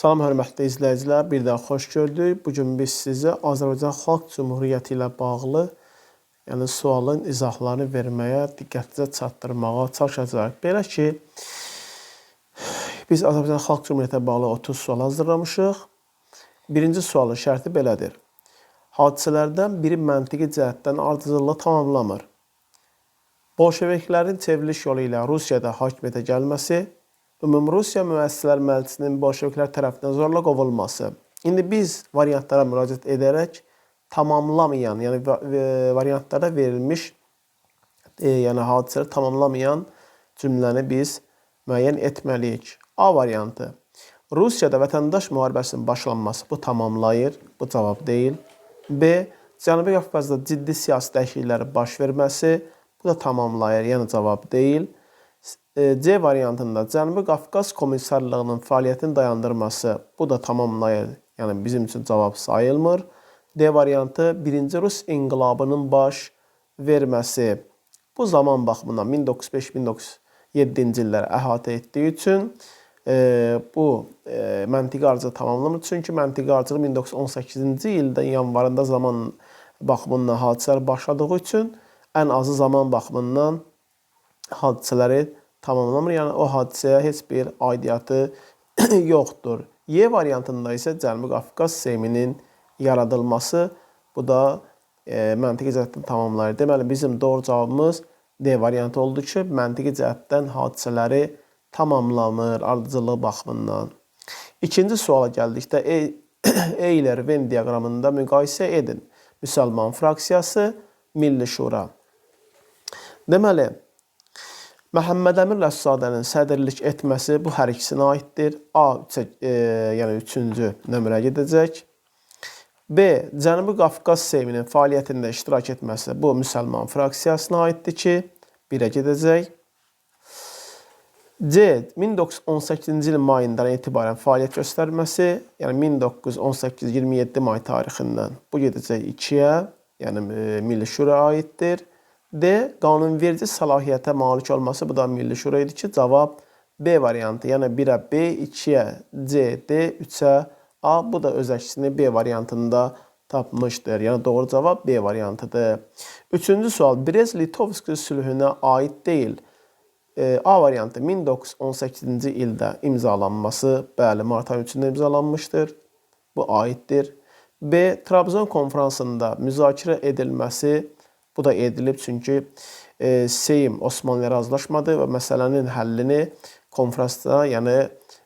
Salam hörmətli izləyicilər, bir daha xoş gördük. Bu gün biz sizə Azərbaycan Xalq Cümhuriyyəti ilə bağlı, yəni sualın izahlarını verməyə, diqqətinizə çatdırmağa çalışacağıq. Belə ki, biz Azərbaycan Xalq Cümhuriyyətinə bağlı 30 sual hazırlamışıq. Birinci sualın şərti belədir. Hadisələrdən biri məntiqi cəhətdən ardıcıllığı tamamlamır. Bolşeviklərin çevriliş yolu ilə Rusiyada hakimiyyətə gəlməsi, Ümumrusiya müəssisələr məclisinin bolşeviklər tərəfindən zorla qovulması. İndi biz variantlara müraciət edərək tamamlamayan, yəni e, variantlara verilmiş e, yəni hadisələri tamamlamayan cümləni biz müəyyən etməliyik. A variantı. Rusiyada vətəndaş müharibəsinin başlanması bu tamamlayır. Bu cavab deyil. B. Cənubi Qafqazda ciddi siyasi dəyişikliklərin baş verməsi bu da tamamlayır. Yəni cavab deyil. E, C variantında Cənubi Qafqaz Komissarlığının fəaliyyətini dayandırması bu da tamamlayır. Yəni bizim üçün cavab sayılmır. D variantı 1-ci Rus inqilabının baş verməsi. Bu zaman baxımından 1905-1907-ci illəri əhatə etdiyi üçün e, bu e, məntiqi arıcı tamamlanır. Çünki məntiqi arıcılıq 1918-ci ildə yanvarında zaman baxımından hadisələr başladığı üçün ən azı zaman baxımından hadisələri tamamlamır. Yəni o hadisəyə heç bir aidiyyatı yoxdur. Y variantında isə Cənubi Qafqaz Seyminin yaradılması bu da e, məntiqi cəhətdən tamamlayır. Deməli bizim doğru cavabımız D variantı oldu ki, məntiqi cəhətdən hadisələri tamamlamır ardıcıllığı baxımından. İkinci suala gəldikdə E, e ilə Venn diaqramında müqayisə edin. Müsəlman fraksiyası, Milli Şura. Deməli, Məhəmməd Əmin Rəssadənin sədrlik etməsi bu hər ikisinə aiddir. A, üçə, e, yəni 3-cü nömrəyə gedəcək. B. Cənubi Qafqaz Seyminin fəaliyyətində iştirak etməsi bu müsəlman fraksiyasına aiddir ki, 1-ə gedəcək. C. 1918-ci ilin mayından etibarən fəaliyyət göstərməsi, yəni 1918-27 may tarixindən bu gedəcək 2-yə, yəni e, Milli Şura aiddir. D. Qanunverici səlahiyyətə malik olması bu da Milli Şura idi ki, cavab B variantı. Yəni 1-ə B, 2-yə C, D, 3-ə A. Bu da öz əksini B variantında tapmışdır. Yəni doğru cavab B variantıdır. Üçüncü sual Brest-Litovski sülhünə aid deyil. E, A variantı 1918-ci ildə imzalanması, bəli, mart ayının 3-də imzalanmışdır. Bu aiddir. B. Trabzon konfransında müzakirə edilməsi Bu da edilib çünki e, Seyim Osmanlıya razılaşmadı və məsələnin həllini konfransda, yəni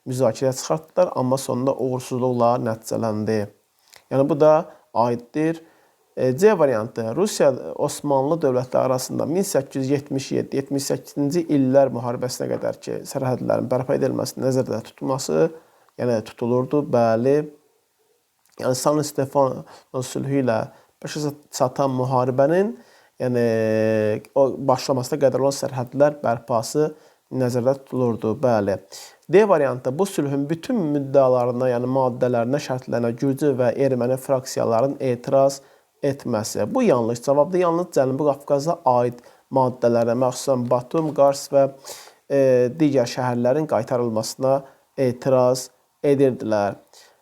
müzakirəyə çıxartdılar, amma sonunda uğursuzluqla nəticələndi. Yəni bu da aiddir. E, C variantı Rusiya Osmanlı dövlətləri arasında 1877-78-ci illər müharibəsinə qədər ki, sərhədlərin bərpa edilməsi nəzərdə tutulması, yəni tutulurdu, bəli. Yəni San Stefano sülhü ilə başa çatan müharibənin yəni o başlamasına qədər olan sərhədlər bərpası nəzərdə tutulurdu. Bəli. D variantı bu sülhün bütün müddəalarına, yəni maddələrinə, şərtlərinə Gürcü və erməni fraksiyaların etiraz etməsi. Bu yanlış cavabdır. Yalnız Cənubi Qafqaza aid maddələrə, məxsusən Batum, Qars və e, digər şəhərlərin qaytarılmasına etiraz edirdilər.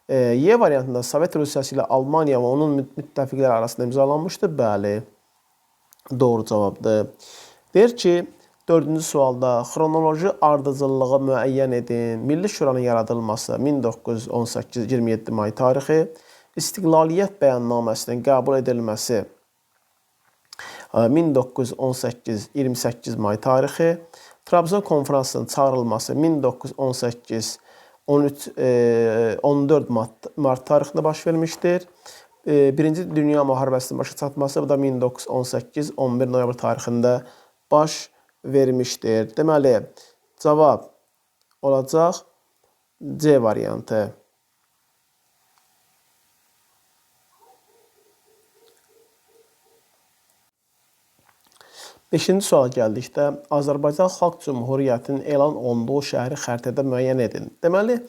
E, Y variantında Sovet Rusiyası ilə Almaniya və onun müttəfiqləri arasında imzalanmışdı. Bəli doğru cavabdır. Deyir ki, dördüncü sualda xronoloji ardıcıllığı müəyyən edin. Milli Şuranın yaradılması 1918-27 may tarixi, İstiqlaliyyət bəyannaməsinin qəbul edilməsi 1918-28 may tarixi, Trabzon konfransının çağırılması 1918 13 e, 14 mart, mart tarixində baş vermişdir. Birinci Dünya müharibəsinin başa çatması bu da 1918 11 noyabr tarixində baş vermişdir. Deməli, cavab olacaq C variantı. Beşinci suala gəldikdə Azərbaycan Xalq Cümhuriyyətinin elan olunduğu şəhəri xəritədə müəyyən edin. Deməli,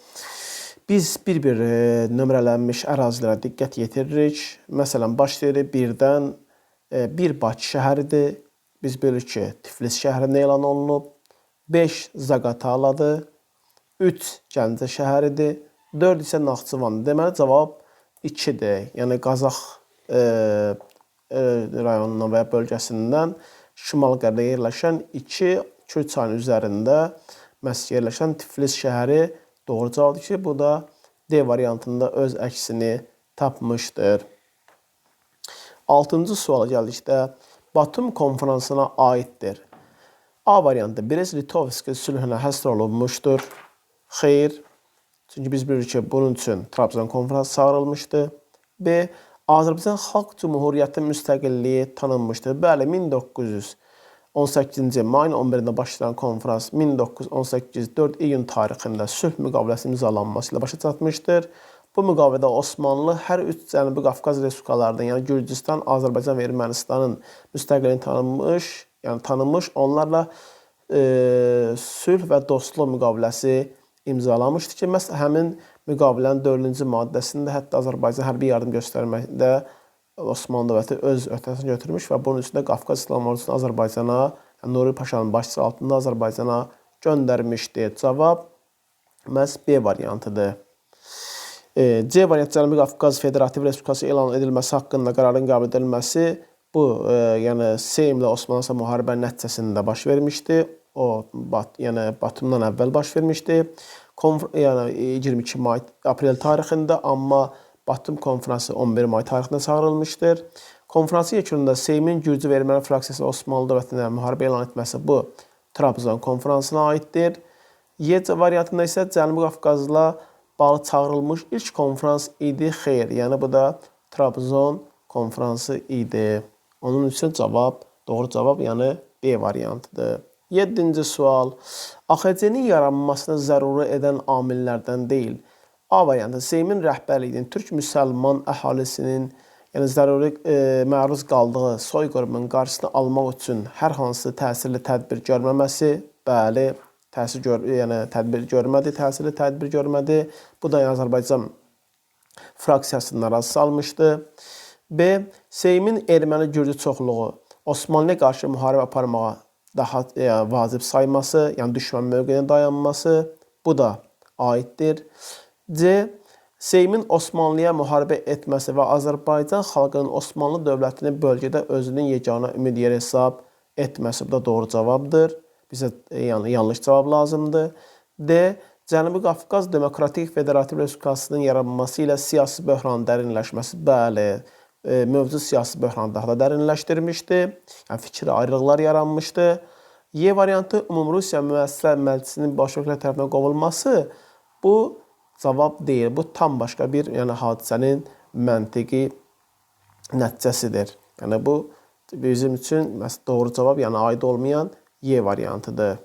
biz bir-bir e, nömrələnmiş ərazilərə diqqət yetiririk. Məsələn, başlayırıq birdən e, bir Bakı şəhəridir. Biz bilirik ki, Tiflis şəhərində elan olunub. 5 Zaqataladır. 3 Gəncə şəhəridir. 4 isə Naxçıvan. Deməli cavab 2-dir. Yəni Qazax e, e, rayonundan və ya bölgəsindən şimal-qərbdə yerləşən 2 Kür çayının üzərində məhz yerləşən Tiflis şəhəri doğru cavabdır ki, bu da D variantında öz əksini tapmışdır. 6-cı suala gəldikdə Batum konfransına aiddir. A variantı Brest-Litovski sülhünə həsr olunmuşdur. Xeyr. Çünki biz bilirik ki, bunun üçün Trabzon konfransı çağırılmışdı. B. Azərbaycan Xalq Cümhuriyyəti müstəqilliyi tanınmışdır. Bəli, 1918-ci mayın 11-də başlayan konfrans 1918 4 iyun tarixində sülh müqaviləsi imzalanması ilə başa çatmışdır. Bu müqavilədə Osmanlı hər üç Cənubi Qafqaz respublikalarından, yəni Gürcüstan, Azərbaycan və Ermənistanın müstəqilliyini tanımış, yəni tanımış, onlarla e, sülh və dostluq müqaviləsi imzalamışdı ki, məhz həmin müqavilənin 4-cü maddəsində hətta Azərbaycan hərbi yardım göstərməkdə Osmanlı dövləti öz öhdəsini götürmüş və bunun üstündə Qafqaz İslam ordusunu Azərbaycana, Nuri Paşanın başçılığı altında Azərbaycana göndərmişdi. Cavab məhz B variantıdır. E, C variantı Cənubi Qafqaz Federativ Respublikası elan edilməsi haqqında qərarın qəbul edilməsi bu e, yəni Seymlə Osmanlı müharibənin nəticəsində baş vermişdi. O Bat, yəni Batumdan əvvəl baş vermişdi. Konf yəni 22 may aprel tarixində, amma Batum konfransı 11 may tarixində çağırılmışdır. Konfransın yekununda Seymin Gürcü və Erməni fraksiyası Osmanlı dövlətinə müharibə elan etməsi bu Trabzon konfransına aiddir. Y variantında isə Cənubi Qafqazla bağlı çağırılmış ilk konfrans idi. Xeyr, yəni bu da Trabzon konfransı idi. Onun üçün cavab, doğru cavab yəni B variantıdır. 7-ci sual. AXC-nin yaranmasını zəruri edən amillərdən deyil. A variantı Seymin rəhbərliyinin türk müsəlman əhalisinin yəni zəruri e, məruz qaldığı soyqırımın qarşısını almaq üçün hər hansı təsirli tədbir görməməsi, bəli, təsir gör, yəni tədbir görmədi, təsirli tədbir görmədi. Bu da yəni Azərbaycan fraksiyasını narazı salmışdı. B. Seymin erməni gürcü çoxluğu Osmanlıya qarşı müharibə aparmağa daha yəni, vacib sayması, yəni düşmən mövqeyində dayanması bu da aiddir. C. Seymin Osmanlıya müharibə etməsi və Azərbaycan xalqının Osmanlı dövlətini bölgədə özünün yeganə ümid yeri hesab etməsi bu da doğru cavabdır. Bizə yəni yanlış cavab lazımdır. D. Cənubi Qafqaz Demokratik Federativ Respublikasının yaranması ilə siyasi böhranın dərinləşməsi bəli, e, mövcud siyasi böhranı daha da dərinləşdirmişdi. Yəni fikir ayrılıqlar yaranmışdı. Y variantı Ümumrusiya Müəssisələr Məclisinin baş vəkilləri tərəfindən qovulması bu cavab deyil. Bu tam başqa bir yəni hadisənin məntiqi nəticəsidir. Yəni bu bizim üçün doğru cavab, yəni aid olmayan Y variantıdır.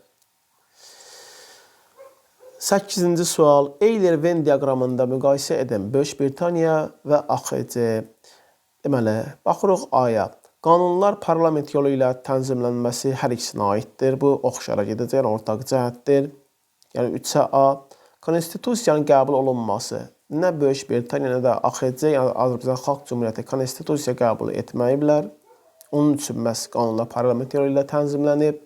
8-ci sual. Euler-Venn diaqramında müqayisə edən Böyük Britaniya və AXC. Deməli, baxırıq A-ya. Qanunlar parlament yolu ilə tənzimlənməsi hər ikisinə aiddir. Bu oxşara gedəcək, yəni ortaq cəhətdir. Yəni 3-ə A. Konstitusiyanın qəbul olunması nə Böyük Britaniya, nə də AXC, yəni Azərbaycan Xalq Cümhuriyyəti konstitusiya qəbul etməyiblər. Onun üçün məhz qanunlar parlament yolu ilə tənzimlənib.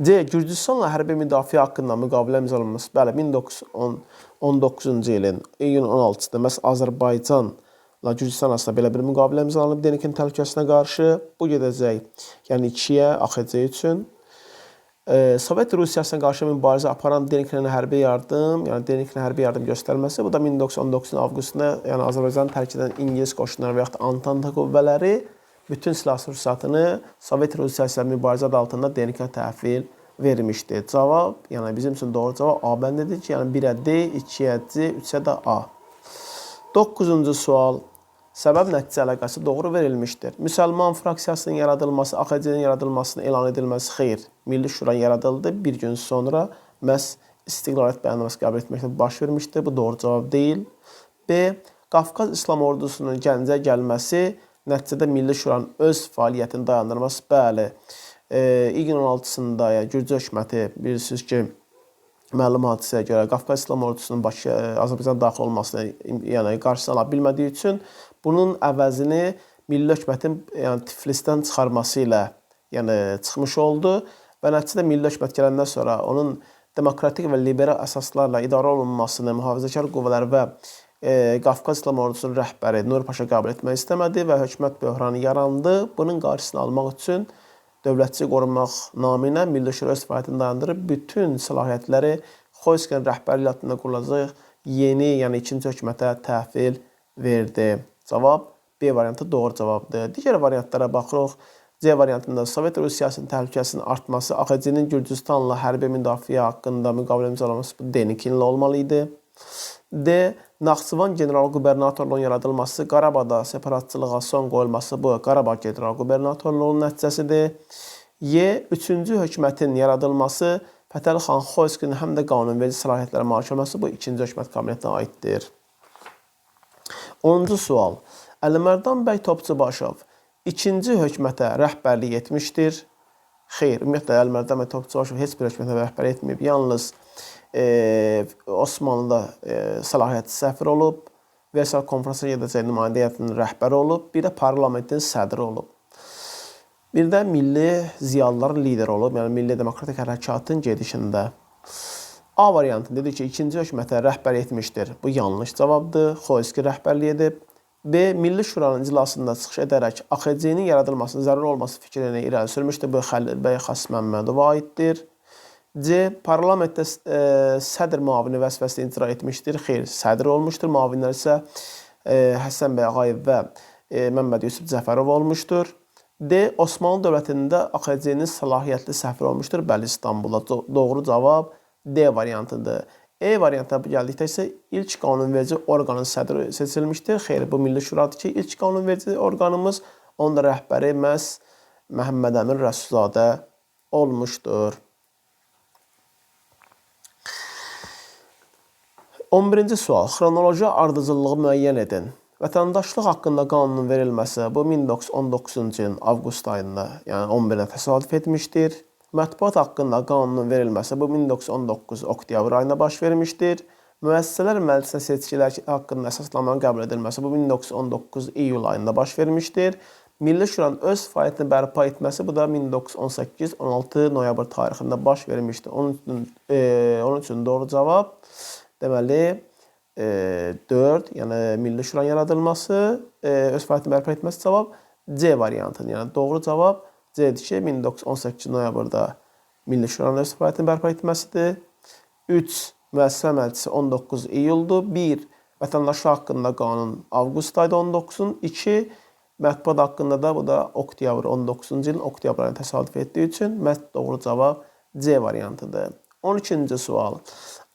C. Gürcüstanla hərbi müdafiə haqqında müqavilə imzalanması. Bəli, 1919-cu ilin iyun 16-sında məhz Azərbaycanla Gürcüstan arasında belə bir müqavilə imzalanıb Denikin təhlükəsinə qarşı. Bu gedəcək, yəni 2-yə AXC üçün. E, Sovet Rusiyasına qarşı mübarizə aparan Denikin hərbi yardım, yəni Denikin hərbi yardım göstərməsi, bu da 1919-un avqustunda, yəni Azərbaycanı tərk edən İngilis qoşunları və yaxud Antanta qüvvələri bütün silah sursatını Sovet Rusiyası ilə mübarizə adı altında DNK təhvil vermişdi. Cavab, yəni bizim üçün doğru cavab A bəndidir ki, yəni 1-ə D, 2-yə C, 3-ə də A. 9-cu sual. Səbəb nəticə əlaqəsi doğru verilmişdir. Müsəlman fraksiyasının yaradılması, AXC-nin yaradılmasının elan edilməsi xeyr. Milli Şura yaradıldı. Bir gün sonra məhz istiqlaliyyət bəyannaməsi qəbul etməklə baş vermişdir. Bu doğru cavab deyil. B. Qafqaz İslam ordusunun Gəncə gəlməsi Nəticədə Milli Şuranın öz fəaliyyətini dayandırması bəli. E, iyun 16-sında ya Gürcü hökuməti bilirsiniz ki, məlum hadisəyə görə Qafqaz İslam ordusunun Bakı Azərbaycan daxil olmasını yəni qarşısını ala bilmədiyi üçün bunun əvəzini Milli hökumətin yəni Tiflisdən çıxarması ilə yəni çıxmış oldu və nəticədə Milli hökumət gələndən sonra onun demokratik və liberal əsaslarla idarə olunmasını mühafizəkar qüvvələr və e, Qafqaz İslam Ordusunun rəhbəri Nur Paşa qəbul etmək istəmədi və hökumət böhranı yarandı. Bunun qarşısını almaq üçün dövlətçi qorumaq naminə Milli Şura öz fəaliyyətini dayandırıb bütün səlahiyyətləri Xoyskinin rəhbərliyi altında qurulacaq yeni, yəni ikinci hökumətə təhvil verdi. Cavab B variantı doğru cavabdır. Digər variantlara baxırıq. C variantında Sovet Rusiyasının təhlükəsinin artması, AXC-nin Gürcüstanla hərbi müdafiə haqqında müqavilə imzalaması bu Denikinlə olmalı idi. D. Naxçıvan general qubernatorluğunun yaradılması, Qarabağda separatçılığa son qoyulması bu Qarabağ general qubernatorluğunun nəticəsidir. Y. Üçüncü hökumətin yaradılması, Fətəli xan Xoyskinin həm də qanunverici səlahiyyətlərə malik olması bu ikinci hökumət kabinetinə aiddir. 10-cu sual. Əlimərdan bəy Topçubaşov ikinci hökumətə rəhbərlik etmişdir. Xeyr, ümumiyyətlə Əlimərdan bəy Topçubaşov heç bir hökumətə rəhbərlik etməyib. Yalnız e, Osmanlıda e, səlahiyyətli səfir olub, Versal konferansına gedəcək nümayəndə heyətinin rəhbəri olub, bir də parlamentin sədri olub. Bir də milli ziyalıların lideri olub, yəni Milli Demokratik Hərəkatın gedişində. A variantı dedi ki, ikinci hökumətə rəhbər etmişdir. Bu yanlış cavabdır. Xoyski rəhbərlik edib. B. Milli Şuranın iclasında çıxış edərək AXC-nin yaradılmasının zəruri olması fikrini irəli sürmüşdür. Bu Xəlil bəy Xas Məmmədova aiddir. C. Parlamentdə e, sədr müavini vəzifəsini icra etmişdir. Xeyr, sədr olmuşdur. Müavinlər isə e, Həsən bəy Ağayev və e, Məmməd Yusuf Cəfərov olmuşdur. D. Osmanlı dövlətində AXC-nin səlahiyyətli səfir olmuşdur. Bəli, İstanbulda. Doğru cavab D variantıdır. E variantına gəldikdə isə ilk qanunverici orqanın sədri seçilmişdir. Xeyr, bu Milli Şuradır ki, ilk qanunverici orqanımız, onun da rəhbəri məhz Məhəmməd Əmin Rəsulzadə olmuşdur. 11-ci sual. Xronoloji ardıcıllığı müəyyən edin. Vətəndaşlıq haqqında qanunun verilməsi bu 1919-cu ilin avqust ayında, yəni 11-də təsadüf etmişdir. Mətbuat haqqında qanunun verilməsi bu 1919 oktyabr ayında baş vermişdir. Müəssisələr məclisinə seçkilər haqqında əsasnamanın qəbul edilməsi bu 1919 iyul ayında baş vermişdir. Milli Şuranın öz fəaliyyətini bərpa etməsi bu da 1918-16 noyabr tarixində baş vermişdir. Onun üçün, e, onun üçün doğru cavab deməli e, 4, yəni Milli Şuranın yaradılması, e, öz fəaliyyətini bərpa etməsi cavab C variantıdır. Yəni doğru cavab C-dir ki, 1918 noyabrda Milli Şuranın öz fəaliyyətini bərpa etməsidir. 3. Müəssisə məclisi 19 iyuldur. 1. Vətəndaşlıq haqqında qanun avqust ayda 19-un. 2. Mətbuat haqqında da bu da oktyabr 19-cu ilin oktyabr ayına təsadüf etdiyi üçün məhz doğru cavab C variantıdır. 12-ci sual.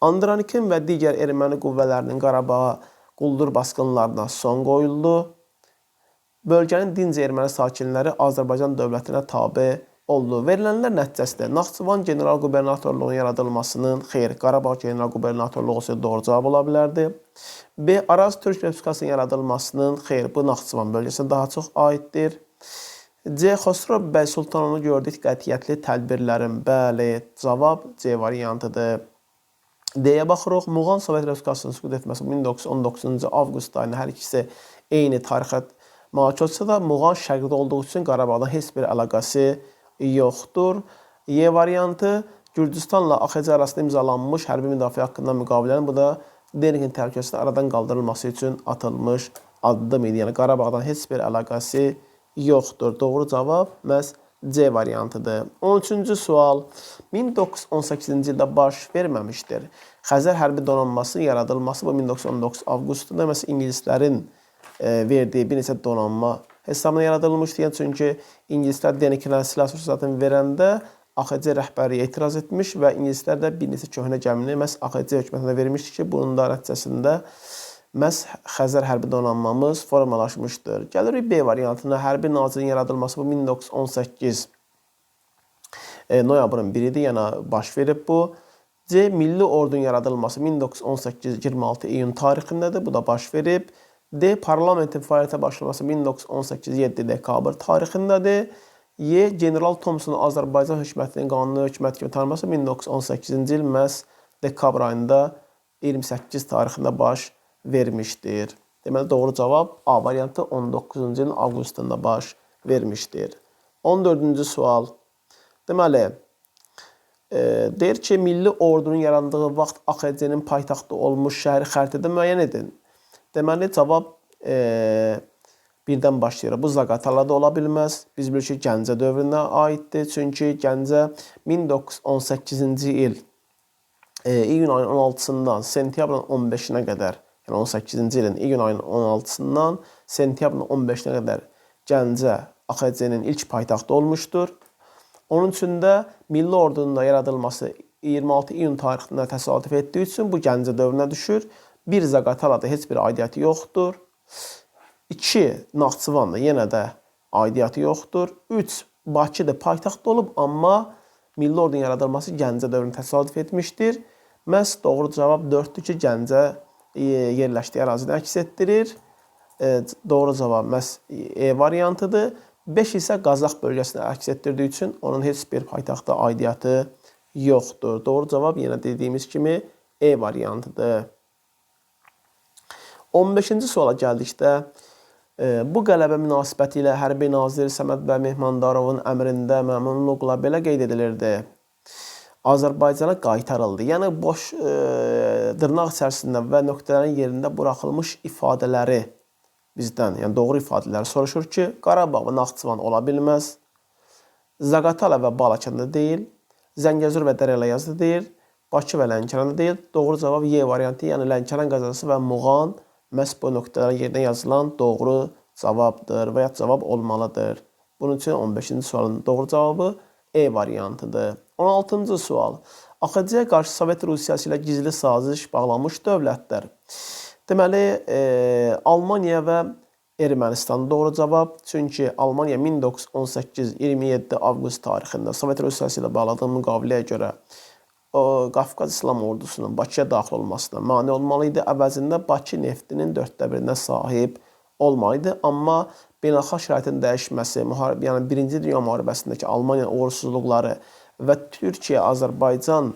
Andranikin və digər erməni qüvvələrinin Qarabağa quldur basqınlarına son qoyuldu. Bölgənin dinc erməni sakinləri Azərbaycan dövlətinə tabe oldu. Verilənlər nəticəsində Naxçıvan general qubernatorluğunun yaradılmasının, xeyr, Qarabağ general qubernatorluğu olsa doğru cavab ola bilərdi. B. Araz Türk Respublikasının yaradılmasının, xeyr, bu Naxçıvan bölgəsinə daha çox aiddir. C. Xosrov bəy Sultanoğlu gördük qətiyyətli tədbirlərin, bəli, cavab C variantıdır. D-yə baxırıq. Muğan Sovet Respublikasının süqut etməsi 1919-cu avqust ayında hər ikisi eyni tarixə malik olsa da Muğan şərqdə olduğu üçün Qarabağdan heç bir əlaqəsi yoxdur. Y variantı Gürcüstanla AXC arasında imzalanmış hərbi müdafiə haqqında müqavilənin bu da Denikin təhlükəsinin aradan qaldırılması üçün atılmış addım idi. Yəni Qarabağdan heç bir əlaqəsi yoxdur. Doğru cavab məhz C variantıdır. 13-cü sual 1918-ci ildə baş verməmişdir. Xəzər hərbi donanmasının yaradılması bu 1919 avqustunda məsələn ingilislərin e, verdiyi bir neçə donanma hesabına yaradılmışdı. Yəni çünki ingilislər Denikinə silah sursatını verəndə AXC rəhbəri etiraz etmiş və ingilislər də bir neçə köhnə gəmini məhz AXC hökumətinə vermişdi ki, bunun da nəticəsində məhz Xəzər hərbi donanmamız formalaşmışdır. Gəlirik B variantına. Hərbi nazirin yaradılması bu 1918 e, noyabrın 1-idir, yəni baş verib bu. C. Milli ordunun yaradılması 1918 26 iyun tarixindədir. Bu da baş verib. D. Parlamentin fəaliyyətə başlaması 1918 7 dekabr tarixindədir. Y. General Thomson Azərbaycan hökumətinin qanuni hökumət kimi tanınması 1918-ci il məhz dekabr ayında 28 tarixində baş vermişdir. Deməli doğru cavab A variantı 19-cu ilin avqustunda baş vermişdir. 14-cü sual. Deməli e, deyir ki, milli ordunun yarandığı vaxt AXC-nin paytaxtı olmuş şəhəri xəritədə müəyyən edin. Deməli cavab e, birdən başlayır. Bu Zaqatalada ola bilməz. Biz bilirik ki, Gəncə dövrünə aiddir. Çünki Gəncə 1918-ci il e, iyun ayının 16-sından sentyabrın 15-nə qədər, yəni 18-ci ilin iyun ayının 16-sından sentyabrın 15-nə qədər Gəncə AXC-nin ilk paytaxtı olmuşdur. Onun üçün də milli ordunun da yaradılması 26 iyun tarixində təsadüf etdiyi üçün bu Gəncə dövrünə düşür. Bir Zaqatalada heç bir aidiyyəti yoxdur. 2 Naxçıvanda yenə də aidiyyəti yoxdur. 3 Bakıda paytaxt olub, amma milli ordunun yaradılması Gəncə dövrünə təsadüf etmişdir. Məhz doğru cavab 4-dür ki, Gəncə e, yerləşdiyi ərazidə əks etdirir. E, doğru cavab məhz E variantıdır. 5 isə Qazax bölgəsində əks etdirdiyi üçün onun heç bir paytaxta aidiyyəti yoxdur. Doğru cavab yenə dediyimiz kimi E variantıdır. 15-ci suala gəldikdə e, bu qələbə münasibəti ilə hərbi nazir Səməd bəy Mehmandarovun əmrində məmnunluqla belə qeyd edilirdi. Azərbaycana qaytarıldı. Yəni boş e, dırnaq içərisində və nöqtələrin yerində buraxılmış ifadələri bizdən, yəni doğru ifadələri soruşur ki, Qarabağ və Naxçıvan ola bilməz. Zaqatala və Balakanda deyil. Zəngəzur və Dərələ yazdı deyil. Bakı və Lənkəranda deyil. Doğru cavab Y variantı, yəni Lənkəran qəzası və Muğan məhz bu nöqtələr yerinə yazılan doğru cavabdır və ya cavab olmalıdır. Bunun üçün 15-ci sualın doğru cavabı E variantıdır. 16-cı sual. AXC-yə qarşı Sovet Rusiyası ilə gizli saziş bağlanmış dövlətlər. Deməli, e, Almaniya və Ermənistan doğru cavab. Çünki Almaniya 1918-27 avqust tarixində Sovet Rusiyası ilə bağladığı müqaviləyə görə Qafqaz İslam ordusunun Bakıya daxil olmasına mane olmalı idi. Əvəzində Bakı neftinin dörddə birinə sahib olmalı idi. Amma beynəlxalq şəraitin dəyişməsi, müharibə, yəni 1-ci Dünya müharibəsindəki Almaniya uğursuzluqları və Türkiyə, Azərbaycan,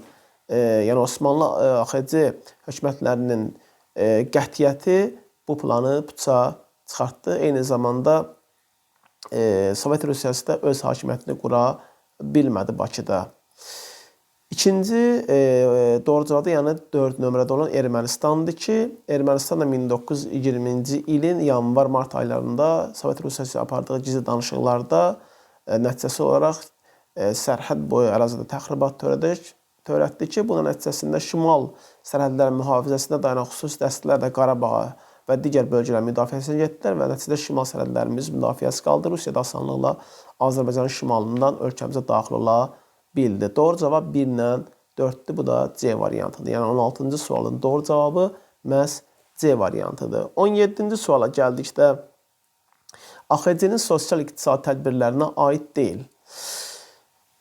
e, yəni Osmanlı e, AXC hökumətlərinin e, qətiyyəti bu planı puça çıxartdı. Eyni zamanda e, Sovet Rusiyası da öz hakimiyyətini qura bilmədi Bakıda. İkinci e, doğru cavab da yəni 4 nömrədə olan Ermənistandır ki, Ermənistan da 1920-ci ilin yanvar-mart aylarında Sovet Rusiyası apardığı gizli danışıqlarda e, nəticəsi olaraq e, sərhəd boyu ərazidə təxribat törədik törətdi ki, bunun nəticəsində şimal sərhədlərin mühafizəsində dayanan xüsusi dəstələr də Qarabağa və digər bölgələrin müdafiəsinə getdilər və nəticədə şimal sərhədlərimiz müdafiəsi qaldı. Rusiya da asanlıqla Azərbaycanın şimalından ölkəmizə daxil ola bildi. Doğru cavab 1 ilə 4-dür. Bu da C variantıdır. Yəni 16-cı sualın doğru cavabı məhz C variantıdır. 17-ci suala gəldikdə AXC-nin sosial-iqtisadi tədbirlərinə aid deyil.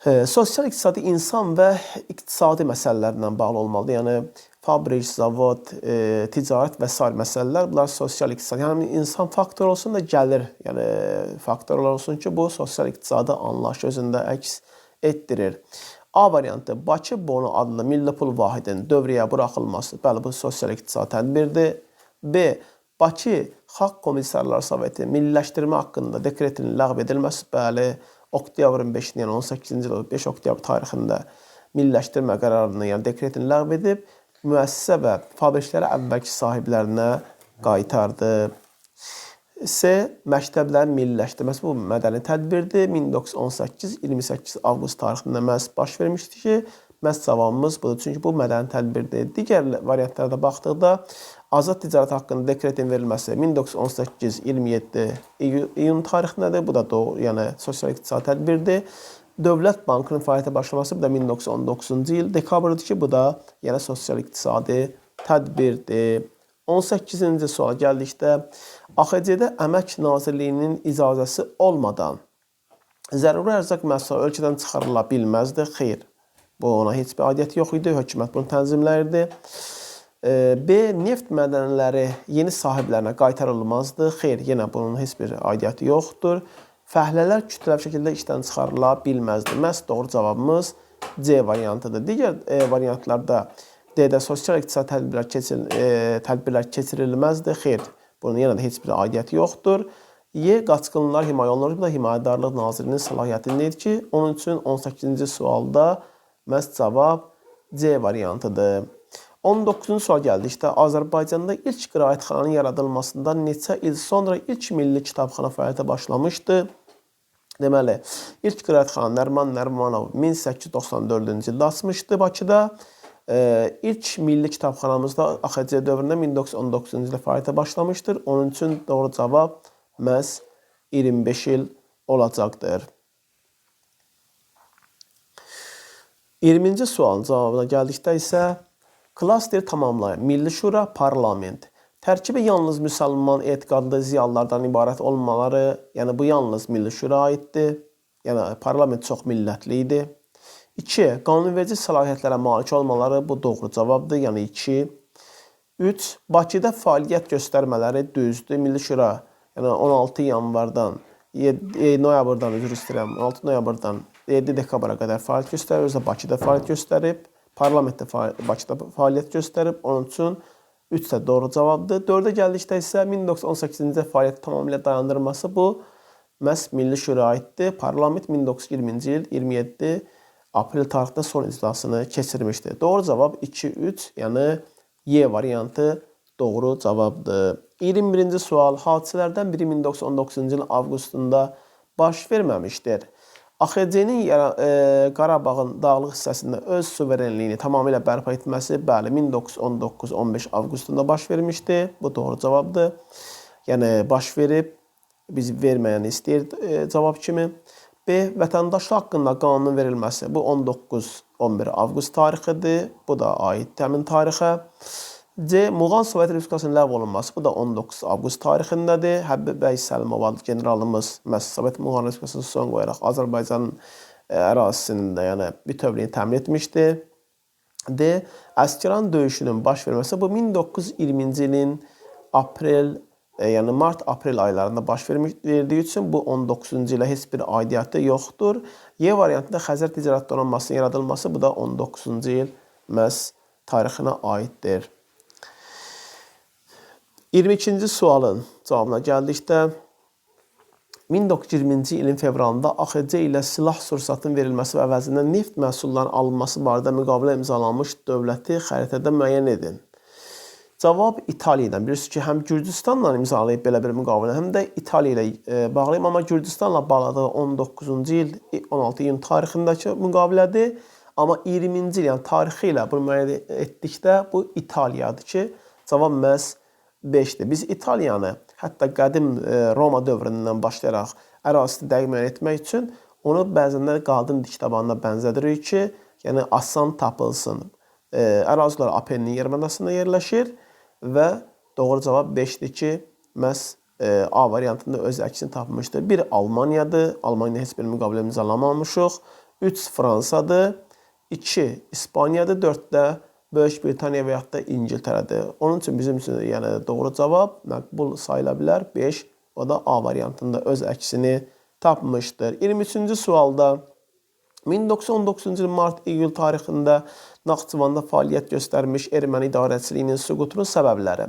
Sosial-iqtisadi insan və iqtisadi məsələlərlə bağlı olmalıdır. Yəni fabrik, zavod, e, ticarət və sair məsələlər bunlar sosial-iqtisadi, yəni insan faktoru olsun da gəlir, yəni faktorlar olsun ki, bu sosial-iqtisadi anlayış özündə əks etdirir. A variantı Bakı bonu adlı milli pul vahidinin dövrəyə buraxılması. Bəli, bu sosial-iqtisadi tədbirdir. B. Bakı Xalq Komissarlar Soveti milliləşdirmə haqqında dekretin ləğv edilməsi. Bəli, oktyabrın 5-ni, yəni 18-ci il 5 oktyabr tarixində milliləşdirmə qərarını, yəni dekretin ləğv edib müəssisə və fabrikləri əvvəlki sahiblərinə qaytardı. C. Məktəblərin milliləşdirməsi bu mədəni tədbirdir. 1918-28 avqust tarixində məhz baş vermişdi ki, məhz cavabımız budur. Çünki bu mədəni tədbirdir. Digər variantlara baxdıqda azad ticarət haqqında dekretin verilməsi 1918-27 iyun tarixindədir. Bu da doğru, yəni sosial-iqtisadi tədbirdir. Dövlət Bankının fəaliyyətə başlaması bu da 1919-cu il dekabrdır ki, bu da yəni sosial-iqtisadi tədbirdir. 18-ci suala gəldikdə AXC-də Əmək Nazirliyinin icazəsi olmadan zəruri ərzaq məhsulları ölkədən çıxarıla bilməzdi. Xeyr. Bu ona heç bir aidiyyəti yox idi. Hökumət bunu tənzimləyirdi. B. Neft mədənləri yeni sahiblərinə qaytarılmazdı. Xeyr, yenə bunun heç bir aidiyyəti yoxdur. Fəhlələr kütləvi şəkildə işdən çıxarıla bilməzdi. Məhz doğru cavabımız C variantıdır. Digər e, variantlarda D-də sosial-iqtisadi tədbirlər, keçir, e, tədbirlər keçirilməzdi. Xeyr, bunun yenə də heç bir aidiyyəti yoxdur. Y. Qaçqınlar himayə olunur. Bu da Himayədarlıq Nazirinin səlahiyyətindədir ki, onun üçün 18-ci sualda Məhz cavab C variantıdır. 19-cu sual gəldi. İşte Azərbaycanda ilk qiraətxananın yaradılmasında neçə il sonra ilk milli kitabxana fəaliyyətə başlamışdı? Deməli, ilk qiraətxana Nərman Nərmanov 1894-cü ildə açmışdı Bakıda. Ee, ilk milli kitabxanamız da AXC dövründə 1919-cu ildə fəaliyyətə başlamışdır. Onun üçün doğru cavab məhz 25 il olacaqdır. 20-ci sualın cavabına gəldikdə isə klaster tamamlayın. Milli Şura, parlament. Tərkibi yalnız müsəlman etiqadlı ziyalılardan ibarət olmaları, yəni bu yalnız Milli Şura aiddir. Yəni parlament çox millətli idi. 2. Qanunverici səlahiyyətlərə malik olmaları bu doğru cavabdır, yəni 2. 3. Bakıda fəaliyyət göstərmələri düzdür. Milli Şura yəni 16 yanvardan 7 noyabrdan üzr istəyirəm. 16 noyabrdan 7 dekabra qədər fəaliyyət göstərir. Özü Bakıda fəaliyyət göstərib. Parlamentdə fəal- Bakıda fəaliyyət göstərib. Onun üçün 3 də doğru cavabdır. 4-ə gəldikdə isə 1918-ci ildə fəaliyyəti tamamilə dayandırması bu məhz Milli Şuraya aiddir. Parlament 1920-ci il 27 aprel tarixində son iclasını keçirmişdi. Doğru cavab 2-3, yəni Y variantı doğru cavabdır. 21-ci sual hadisələrdən biri 1919-cu ilin avqustunda baş verməmişdir. AXC-nin e, Qarabağın dağlıq hissəsində öz suverenliyini tamamilə bərpa etməsi bəli 1919-15 avqustunda baş vermişdi. Bu doğru cavabdır. Yəni baş verib biz verməyəni istəyir e, cavab kimi. B. Vətəndaşlıq haqqında qanunun verilməsi. Bu 19-11 avqust tarixidir. Bu da aid həmin tarixə. C. Muğan Sovet Respublikasının ləğv olunması. Bu da 19 avqust tarixindədir. Həbib bəy Səlimov generalımız məhz Sovet Muğan Respublikasına son qoyaraq Azərbaycanın e, ərazisinin də yəni bütövlüyünü təmin etmişdi. D. Əskiran döyüşünün baş verməsi bu 1920-ci ilin aprel, yəni mart-aprel aylarında baş verdiyi üçün bu 19-cu ilə heç bir aidiyyəti yoxdur. Y variantında Xəzər ticarət donanmasının yaradılması bu da 19-cu il məhz tarixinə aiddir. 22-ci sualın cavabına gəldikdə 1920-ci ilin fevralında AXC ilə silah sursatının verilməsi və əvəzində neft məhsullarının alınması barədə müqavilə imzalanmış dövləti xəritədə müəyyən edin. Cavab İtaliya ilə. Bilirsiniz ki, həm Gürcüstanla imzalayıb belə bir müqavilə, həm də İtaliya ilə e, bağlayıb, amma Gürcüstanla bağladığı 19-cu il 16 iyun tarixindəki müqavilədir. Amma 20-ci il, yəni tarixi ilə bunu müəyyən etdikdə bu İtaliyadır ki, cavab məhz 5-dir. Biz İtaliyanı hətta qədim e, Roma dövründən başlayaraq ərazisini dəqiq müəyyən etmək üçün onu bəzənlər qadın dik tabanına bənzədirik ki, yəni asan tapılsın. E, ərazilər Apennin yarımadasında yerləşir və doğru cavab 5-dir ki, məhz e, A variantında öz əksini tapmışdır. 1 Almaniyadır. Almaniya heç bir müqavilə imzalamamışıq. 3 Fransadır. 2 İspaniyadır. 4 də Böyük Britaniya və yaxud da İngiltərədir. Onun üçün bizim üçün yəni doğru cavab məqbul sayıla bilər. 5 o da A variantında öz əksini tapmışdır. 23-cü sualda 1919-cu il mart-iyul tarixində Naxçıvanda fəaliyyət göstərmiş erməni idarəçiliyinin süqutunun səbəbləri.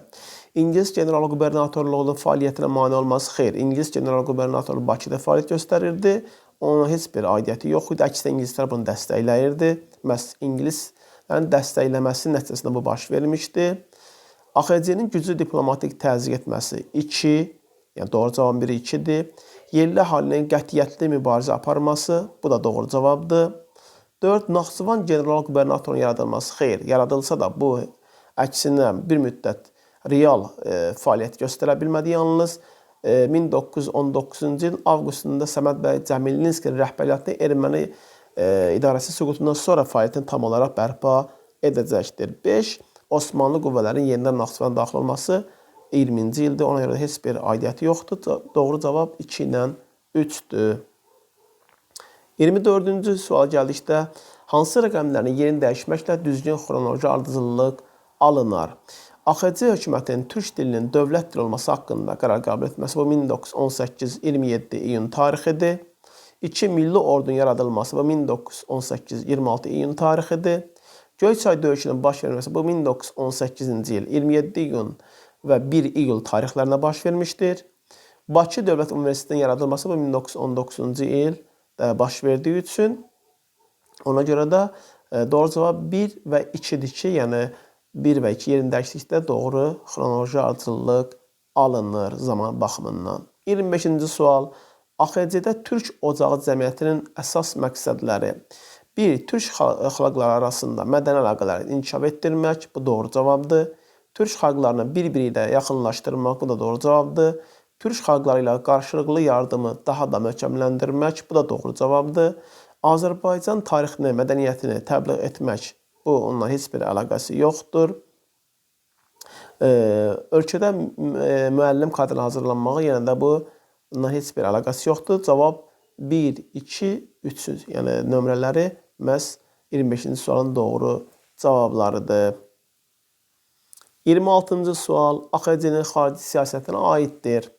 İngilis general qubernatorluğunun fəaliyyətinə mane olması xeyr. İngilis general qubernatorluğu Bakıda fəaliyyət göstərirdi. Ona heç bir aidiyyəti yox idi. Əksinə ingilislər bunu dəstəkləyirdi. Məhz ingilislərin dəstəkləməsi nəticəsində bu baş vermişdi. AXC-nin güclü diplomatik təzyiq etməsi 2, yəni doğru cavabın biri 2-dir. Yerli əhalinin qətiyyətli mübarizə aparması, bu da doğru cavabdır. 4. Naxçıvan general qubernatorunun yaradılması xeyr, yaradılsa da bu əksinə bir müddət real e, fəaliyyət göstərə bilmədi yalnız. E, 1919-cu il avqustunda Səməd bəy Cəmilninskinin rəhbərliyyətli erməni e, idarəsi süqutundan sonra fəaliyyətini tam olaraq bərpa edəcəkdir. 5. Osmanlı qüvvələrinin yenidən Naxçıvana daxil olması 20-ci ildir. Ona görə də heç bir aidiyyəti yoxdur. Doğru cavab 2 ilə 3-dür. 24-cü sual gəldikdə hansı rəqəmlərin yerini dəyişməklə düzgün xronoloji ardıcıllıq alınar? AXC hökumətinin türk dilinin dövlət dili olması haqqında qərar qəbul etməsi bu 1918 27 iyun tarixidir. 2. Milli ordunun yaradılması bu 1918 26 iyun tarixidir. Göyçay döyüşünün baş verməsi bu 1918-ci il 27 iyun və 1 iyul tarixlərinə baş vermişdir. Bakı Dövlət Universitetinin yaradılması bu 1919-cu il baş verdiyi üçün ona görə də E, doğru cavab 1 və 2-dir ki, yəni 1 və 2 yerini dəyişdikdə doğru xronoloji ardıcıllıq alınır zaman baxımından. 25-ci sual. AXC-də Türk Ocağı Cəmiyyətinin əsas məqsədləri 1. Türk xalqları arasında mədəni əlaqələri inkişaf etdirmək, bu doğru cavabdır. Türk xalqlarını bir-biri ilə yaxınlaşdırmaq, bu da doğru cavabdır. Türk xalqları ilə yardımı daha da möhkəmləndirmək, bu da doğru cavabdır. Azərbaycan tarixini, mədəniyyətini təbliğ etmək, bu onunla heç bir əlaqəsi yoxdur. Ee, ölkədə e, müəllim kadrının hazırlanmağı yenə də bu bununla heç bir əlaqəsi yoxdur. Cavab 1, 2, 3 yəni nömrələri məhz 25-ci sualın doğru cavablarıdır. 26-cı sual AXC-nin xarici siyasətinə aiddir.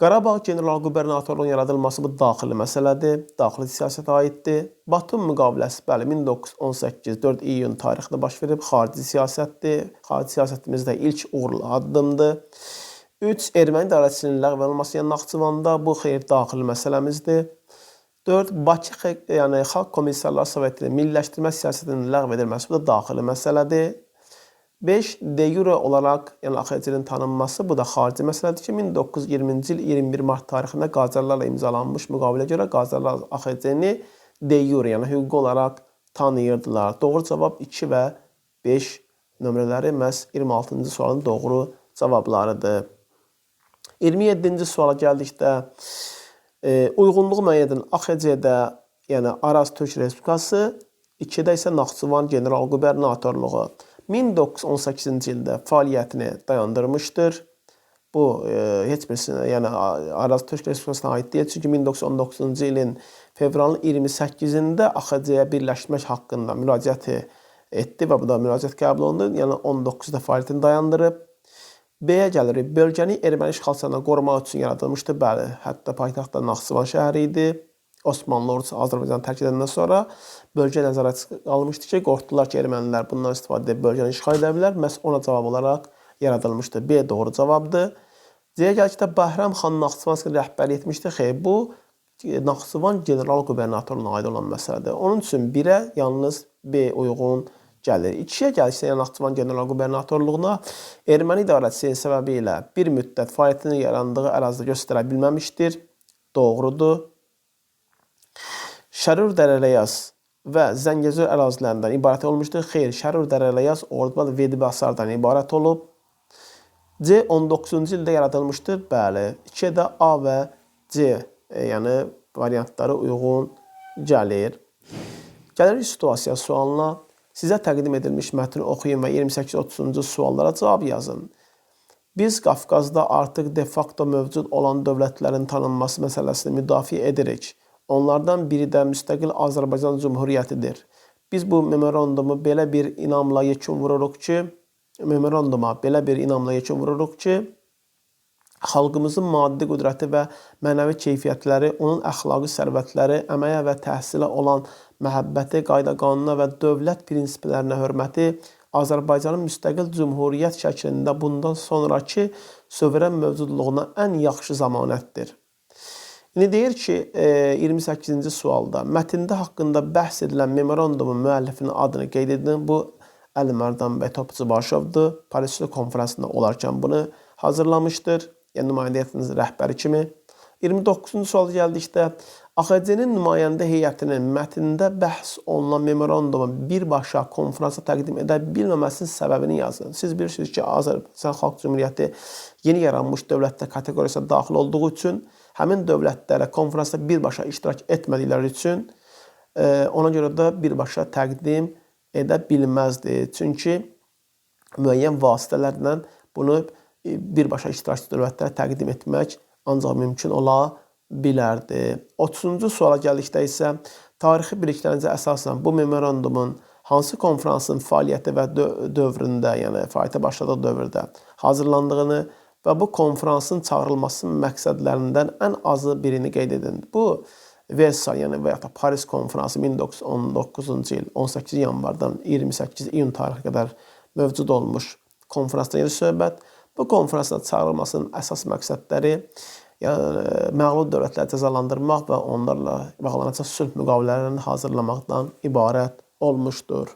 Qarabağ general qubernatorluğunun yaradılması bu daxili məsələdir, daxili siyasətə aiddir. Batum müqaviləsi bəli 1918 4 iyun tarixində baş verib, xarici siyasətdir. Xarici siyasətimizdə ilk uğurlu addımdır. 3 erməni idarəçiliyinin ləğv olunması yəni Naxçıvanda bu xeyr daxili məsələmizdir. 4 Bakı yəni Xalq Komissarlar Sovetinin milliləşdirmə siyasətinin ləğv edilməsi bu da daxili məsələdir. 5. De jure olaraq yəni AXC-nin tanınması bu da xarici məsələdir ki, 1920-ci il 21 mart tarixində Qacarlarla imzalanmış müqavilə görə Qacarlar AXC-ni de jure yəni hüquqi olaraq tanıyırdılar. Doğru cavab 2 və 5 nömrələri məhz 26-cı sualın doğru cavablarıdır. 27-ci suala gəldikdə e, uyğunluğu müəyyən edən AXC-də yəni Araz Türk Respublikası, 2-də isə Naxçıvan General Qubernatorluğu 1918-ci ildə fəaliyyətini dayandırmışdır. Bu e, heç birisinə, yəni Araz Türk Respublikasına aid deyil. Çünki 1919-cu ilin fevralın 28-də AXC-yə birləşmək haqqında müraciət etdi və bu da müraciət qəbul olundu. Yəni 19-da fəaliyyətini dayandırıb. B-yə gəlirik. Bölgəni erməni işğalçılarından qorumaq üçün yaradılmışdı. Bəli, hətta paytaxtda Naxçıvan şəhəri idi. Osmanlı ordusu Azərbaycanı tərk edəndən sonra bölgə nəzarət alınmışdı ki, qorxdular ki, ermənilər bundan istifadə edib bölgəni işğal edə bilər. Məhz ona cavab olaraq yaradılmışdı. B doğru cavabdır. C-yə gəlir ki, Bəhrəm xan Naxçıvanski rəhbərlik etmişdi. Xeyr, bu Naxçıvan general qubernatorluğuna aid olan məsələdir. Onun üçün 1-ə yalnız B uyğun gəlir. 2-yə gəlirsə, yəni Naxçıvan general qubernatorluğuna erməni idarəçisi səbəbi ilə bir müddət fəaliyyətinin yarandığı ərazidə göstərə bilməmişdir. Doğrudur. Şərur Dərələyaz və Zəngəzur ərazilərindən ibarət olmuşdur. Xeyr, Şərur Dərələyaz Ordubad və Vedibasardan ibarət olub. C 19-cu ildə yaradılmışdır. Bəli, 2 də A və C, e, yəni variantları uyğun gəlir. Gəlirik situasiya sualına. Sizə təqdim edilmiş mətni oxuyun və 28-30-cu suallara cavab yazın. Biz Qafqazda artıq de facto mövcud olan dövlətlərin tanınması məsələsini müdafiə edirik. Onlardan biri də müstəqil Azərbaycan Cümhuriyyətidir. Biz bu memorandumu belə bir inamla yekun vururuq ki, memoranduma belə bir inamla yekun vururuq ki, xalqımızın maddi qüdrəti və mənəvi keyfiyyətləri, onun əxlaqi sərvətləri, əməyə və təhsilə olan məhəbbəti, qayda-qanuna və dövlət prinsiplərinə hörməti Azərbaycanın müstəqil cümhuriyyət şəklində bundan sonrakı söveren mövcudluğuna ən yaxşı zamanətdir. İndi deyir ki, 28-ci e, sualda mətndə haqqında bəhs edilən memorandumun müəllifinin adını qeyd edin. Bu Əli Mərdan bəy Topçubaşovdur. Parisli konfransında olarkən bunu hazırlamışdır. Yəni nümayəndə heyətinin rəhbəri kimi. 29-cu sual gəldikdə AXC-nin nümayəndə heyətinin mətndə bəhs olunan memorandumu birbaşa konfransa təqdim edə bilməməsinin səbəbini yazın. Siz bilirsiniz ki, Azərbaycan Xalq Cümhuriyyəti yeni yaranmış dövlətlər kateqoriyasına daxil olduğu üçün həmin dövlətlərə konfransda birbaşa iştirak etmədikləri üçün e, ona görə də birbaşa təqdim edə bilməzdi. Çünki müəyyən vasitələrlə bunu e, birbaşa iştirakçı dövlətlərə təqdim etmək ancaq mümkün ola bilərdi. 30-cu suala gəldikdə isə tarixi biliklərinizə əsasən bu memorandumun hansı konfransın fəaliyyəti və dövründə, yəni fəaliyyətə başladığı dövrdə hazırlandığını və bu konfransın çağırılması məqsədlərindən ən azı birini qeyd edin. Bu Versal, yəni və ya da Paris konfransı 1919-cu il 18 yanvardan 28 iyun tarixinə qədər mövcud olmuş konfransdan gedir söhbət. Bu konfransda çağırılmasının əsas məqsədləri yəni məğlub dövlətləri cəzalandırmaq və onlarla bağlanacaq sülh müqavilələrini hazırlamaqdan ibarət olmuşdur.